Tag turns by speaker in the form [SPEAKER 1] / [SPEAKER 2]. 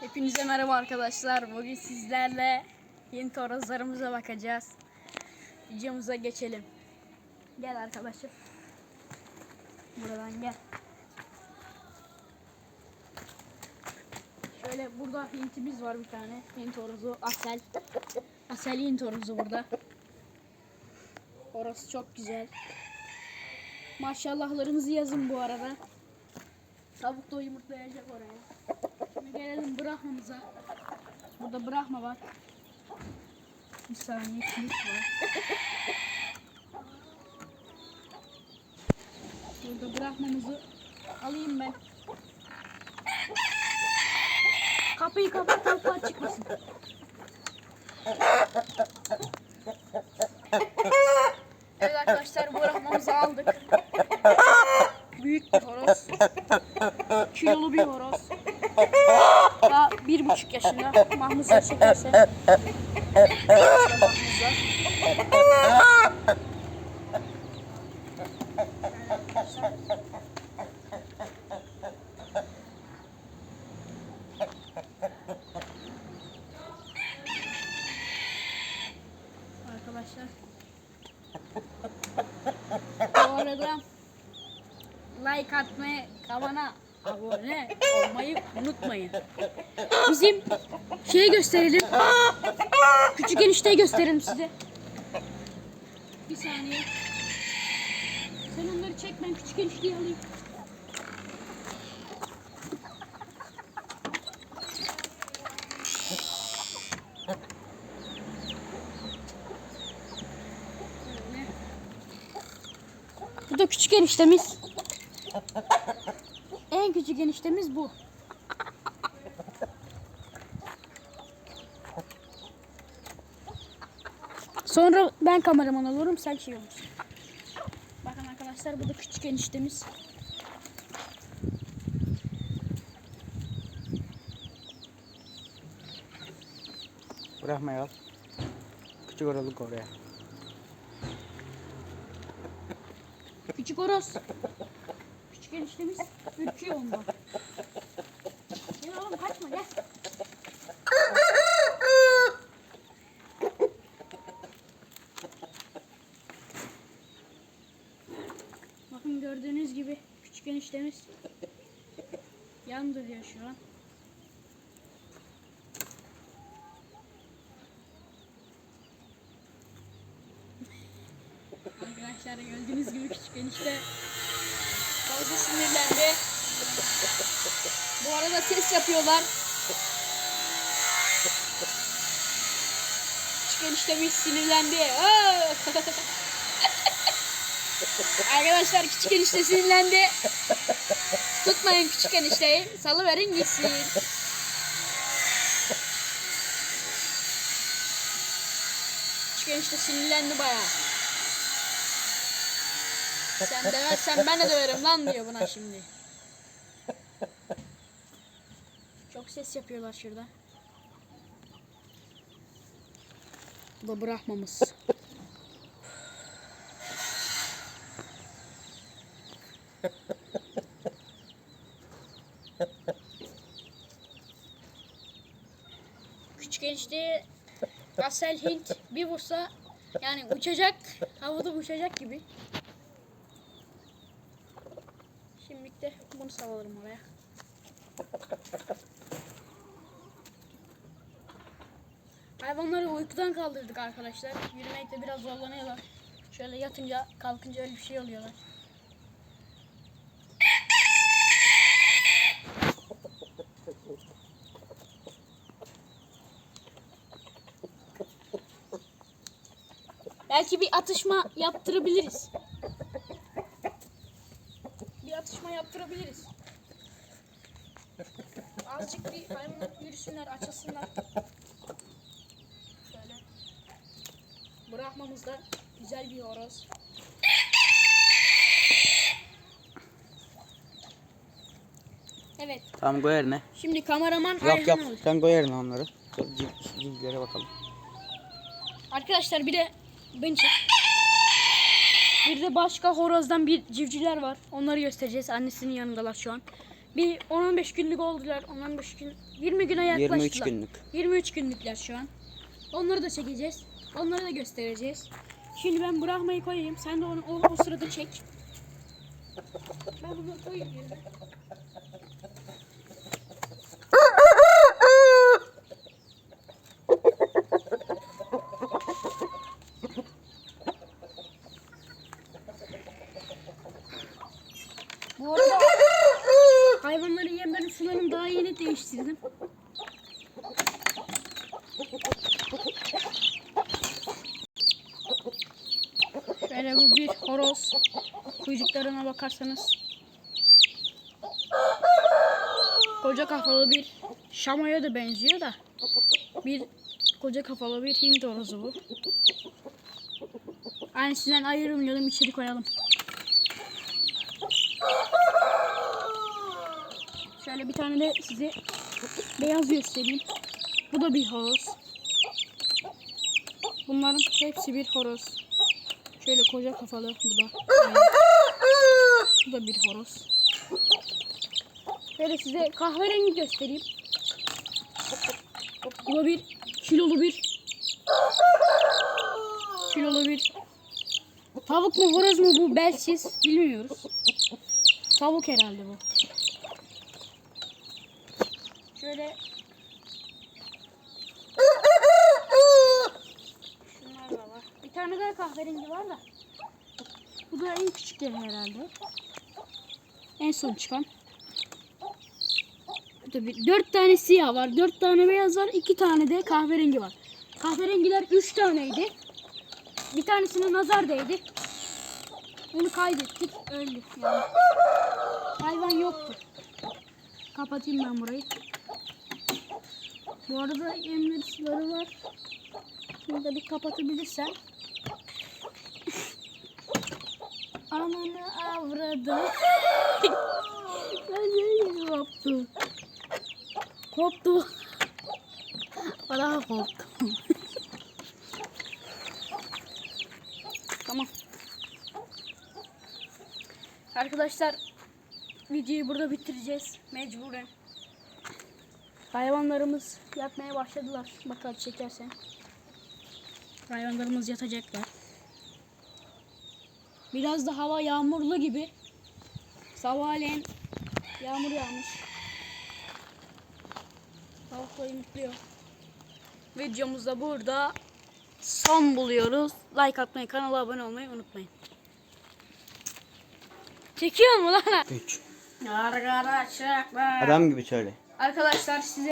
[SPEAKER 1] Hepinize merhaba arkadaşlar. Bugün sizlerle yeni torozlarımıza bakacağız. Videomuza geçelim. Gel arkadaşım. Buradan gel. Şöyle burada hintimiz var bir tane. Hint horozu Asel. Asel hint horozu burada. Orası çok güzel. Maşallahlarınızı yazın bu arada. Tavuk da yumurtlayacak oraya. Gelelim Brahma'mıza. Burada Brahma var. Bir saniye kilit var. Burada Brahma'mızı alayım ben. Kapıyı kapat tavuklar çıkmasın. Evet arkadaşlar Brahma'mızı aldık. Büyük bir horoz. Kilolu bir horoz. Daha bir buçuk yaşında. Mahmuzlar çekerse. Mahmuzlar. Arkadaşlar. Bu arada like atmayı, kanala abone olmayı unutmayın. Bizim şeyi gösterelim. Küçük enişteyi gösterelim size. Bir saniye. Sen onları çek ben küçük enişteyi alayım. Bu da küçük eniştemiz. En küçük eniştemiz bu. Sonra ben kameraman olurum sen şey olursun. Bakın arkadaşlar bu da küçük eniştemiz.
[SPEAKER 2] Bırakma al. Küçük oralık oraya.
[SPEAKER 1] Küçük horoz. Küçük eniştemiz ürküyor ondan. Gel oğlum kaçma gel. Bakın gördüğünüz gibi küçük eniştemiz yan duruyor şu an. Arkadaşlar gördüğünüz gibi küçük enişte fazla sinirlendi. Bu arada ses yapıyorlar. Küçük eniştemiz sinirlendi. Arkadaşlar küçük enişte sinirlendi. Tutmayın küçük enişteyi. Salıverin gitsin. Küçük enişte sinirlendi bayağı. Sen döversen ben de döverim lan diyor buna şimdi. Çok ses yapıyorlar şurada. Bu da bırakmamız. Küçük enişte Asel Hint bir vursa yani uçacak havada uçacak gibi. Şimdilik de bunu salalım oraya. Hayvanları uykudan kaldırdık arkadaşlar. Yürümekte biraz zorlanıyorlar. Şöyle yatınca kalkınca öyle bir şey oluyorlar. Belki bir atışma yaptırabiliriz. Atışma yaptırabiliriz. Azıcık bir hayvanlar yürüsünler, açılsınlar. Şöyle. Bırakmamız da güzel bir horoz. Evet.
[SPEAKER 2] Tamam koy yerine.
[SPEAKER 1] Şimdi kameraman
[SPEAKER 2] Yap
[SPEAKER 1] Ayhan
[SPEAKER 2] yap.
[SPEAKER 1] olacak.
[SPEAKER 2] Sen koy yerine onları. Şöyle civ, civcivlere bakalım.
[SPEAKER 1] Arkadaşlar bir de beni çek. Bir de başka horozdan bir civcivler var. Onları göstereceğiz. Annesinin yanındalar şu an. Bir 10-15 günlük oldular. 10-15 gün 20 güne yaklaştılar.
[SPEAKER 2] 23 günlük.
[SPEAKER 1] 23 günlükler şu an. Onları da çekeceğiz. Onları da göstereceğiz. Şimdi ben Brahma'yı koyayım. Sen de onu o, o sırada çek. Ben bunu koyayım yerine. Bu arada hayvanların yemlerini sularını daha yeni değiştirdim. Şöyle bu bir horoz. Kuyruklarına bakarsanız. Koca kafalı bir şamaya da benziyor da. Bir koca kafalı bir Hint horozu bu. Aynısından ayırmayalım içeri koyalım. Şöyle bir tane de size beyaz göstereyim. Bu da bir horoz. Bunların hepsi bir horoz. Şöyle koca kafalı bu da. Bu da bir horoz. Şöyle size kahverengi göstereyim. Bu da bir kilolu bir kilolu bir tavuk mu horoz mu bu belsiz bilmiyoruz. Tavuk herhalde bu. Şöyle Şunlar da var. Bir tane daha kahverengi var da. Bu da en küçükleri herhalde. En son çıkan. Bir, dört tane siyah var. Dört tane beyaz var. iki tane de kahverengi var. Kahverengiler üç taneydi. Bir tanesine nazar değdi. Onu kaybettik. Öldü yani. Hayvan yoktu. Kapatayım ben burayı. Bu arada yemleri suları var. Şunu da bir kapatabilirsen. Ananı avradım. ben ne koptum. Koptu. Bana koptum. tamam. Arkadaşlar videoyu burada bitireceğiz. Mecburen. Hayvanlarımız yatmaya başladılar. Bakalım çekersen. Hayvanlarımız yatacaklar. Biraz da hava yağmurlu gibi. Sabahleyin yağmur yağmış. Tavukla yumurtluyor. Videomuz da burada son buluyoruz. Like atmayı, kanala abone olmayı unutmayın. Çekiyor mu lan?
[SPEAKER 2] 3.
[SPEAKER 1] Arkadaşlar.
[SPEAKER 2] Adam gibi söyle.
[SPEAKER 1] Arkadaşlar size